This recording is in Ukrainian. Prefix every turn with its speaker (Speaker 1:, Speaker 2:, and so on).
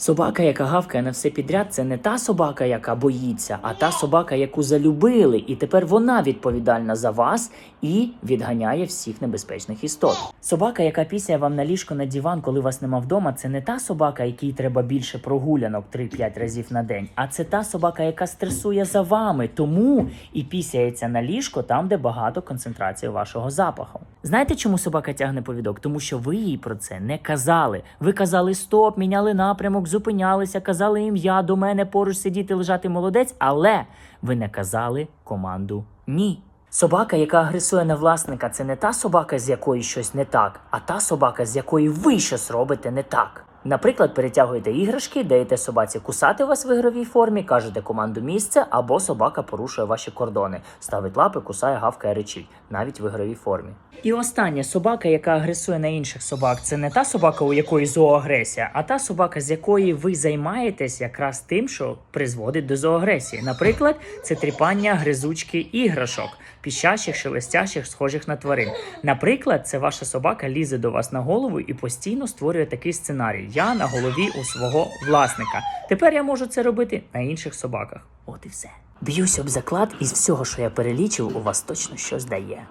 Speaker 1: Собака, яка гавкає на все підряд, це не та собака, яка боїться, а та собака, яку залюбили, і тепер вона відповідальна за вас і відганяє всіх небезпечних істот. Собака, яка пісяє вам на ліжко на диван, коли вас нема вдома, це не та собака, якій треба більше прогулянок 3-5 разів на день, а це та собака, яка стресує за вами, тому і пісяється на ліжко там, де багато концентрації вашого запаху. Знаєте, чому собака тягне повідок? Тому що ви їй про це не казали. Ви казали стоп, міняли напрямок, зупинялися, казали ім'я до мене поруч сидіти, лежати молодець, але ви не казали команду ні. Собака, яка агресує на власника, це не та собака, з якої щось не так, а та собака, з якої ви щось робите не так. Наприклад, перетягуєте іграшки, даєте собаці кусати вас в ігровій формі, кажете команду місце, або собака порушує ваші кордони, ставить лапи, кусає, гавкає, речить, навіть в ігровій формі. І остання собака, яка агресує на інших собак, це не та собака, у якої зооагресія, а та собака, з якої ви займаєтесь якраз тим, що призводить до зооагресії. Наприклад, це тріпання гризучки іграшок, піщащих, шелестящих, схожих на тварин. Наприклад, це ваша собака лізе до вас на голову і постійно створює такий сценарій: я на голові у свого власника. Тепер я можу це робити на інших собаках. От і все. Б'юсь об заклад, із всього, що я перелічив, у вас точно щось дає.